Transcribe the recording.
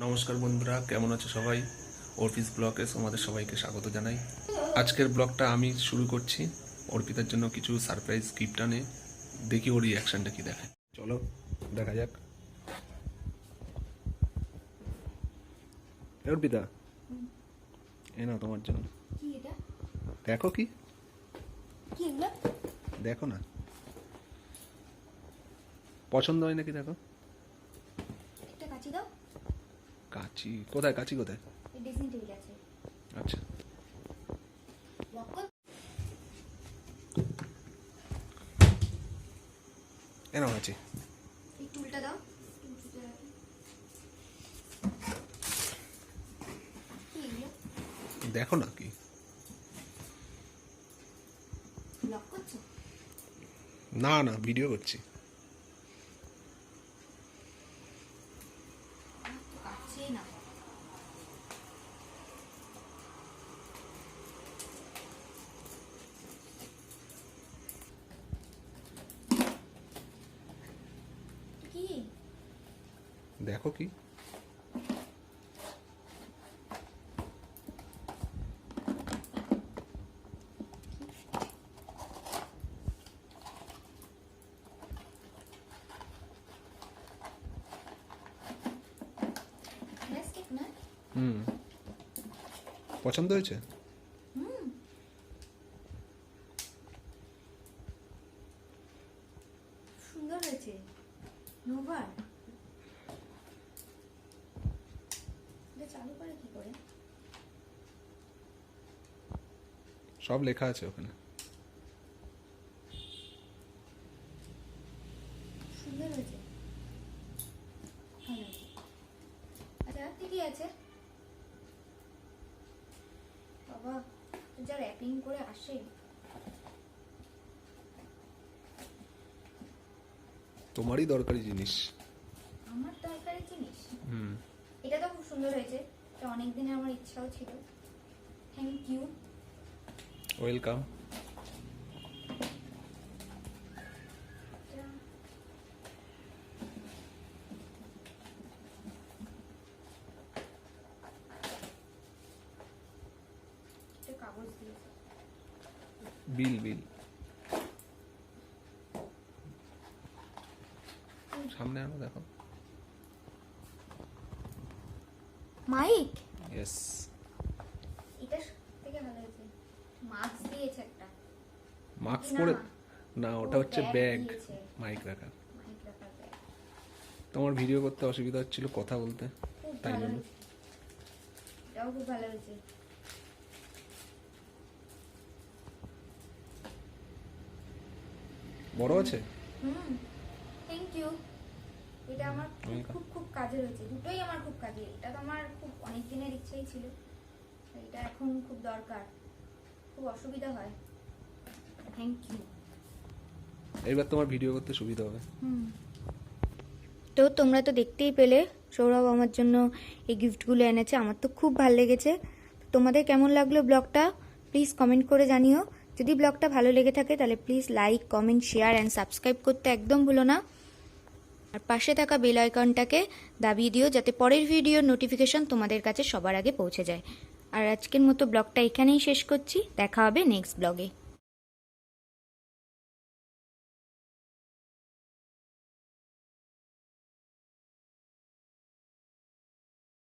নমস্কার বন্ধুরা কেমন আছো সবাই? অর্পিস ব্লগে তোমাদের সবাইকে স্বাগত জানাই। আজকের ব্লগটা আমি শুরু করছি অর্পিতার জন্য কিছু সারপ্রাইজ গিফট আনে। দেখি ওর রিয়াকশনটা কি দেখে। চলো দেখা যাক। অর্পিতা এ না তোমার জন্য। দেখো কি। দেখো না। পছন্দ হয় নাকি দেখো? একটা কাচি দাও। কাচি কোথায়? কাচি কোথায়? আছে। আচ্ছা। লক কর। এ নাও কাচি এই টুলটা দাও। দেখো না কি। না না ভিডিও করছি। তো কাটছেই না দেখো কি প্লাস্টিক না হুম। পছন্দ হয়েছে? হুম। সুন্দর হয়েছে। নোভার চালু করে কি করে? সব লেখা আছে ওখানে। সুন্দর হয়েছে। আচ্ছা আর কি কি আছে? বাবা যা র্যাপিং করে আসে। তোমারই দরকারি জিনিস। আমার দরকারি জিনিস? হুম। এটা তো খুব সুন্দর হয়েছে। এটা অনেক দিনের আমার ইচ্ছাও ছিল। থ্যাংক ইউ ওয়েলকাম এটা কাগজ দিয়েছে বিল বিল। সামনে আনো দেখো। মাইক? ইয়েস এটা থেকে ভালো হয়েছে। মাস্ক দিয়েছে একটা। মাস্ক পরে না ওটা হচ্ছে ব্যাগ মাইক রাখার তোমার ভিডিও করতে অসুবিধা হচ্ছিল কথা বলতে তাই জন্য। খুব ভালো হয়েছে। বড় আছে? হুম থ্যাংক ইউ এটা আমার খুব খুব কাজের হয়েছে দুটোই আমার খুব কাজের এটা তো আমার খুব অনেক দিনের ইচ্ছাই ছিল এটা এখন খুব দরকার খুব অসুবিধা হয়। থ্যাংক ইউ এইবার তোমার ভিডিও করতে সুবিধা হবে। তো তোমরা তো দেখতেই পেলে সৌরভ আমার জন্য এই গিফটগুলো এনেছে আমার তো খুব ভালো লেগেছে। তোমাদের কেমন লাগল ব্লগটা প্লিজ কমেন্ট করে জানিও। যদি ব্লগটা ভালো লেগে থাকে, তাহলে please like comment share and subscribe করতে একদম ভুলো না। আর পাশে থাকা বেল আইকনটাকে দাবিয়ে দিও, যাতে পরের ভিডিওর নোটিফিকেশন তোমাদের কাছে সবার আগে পৌঁছে যায়। আর আজকের মতো ব্লগটা এখানেই শেষ করছি। দেখা হবে নেক্সট ব্লগে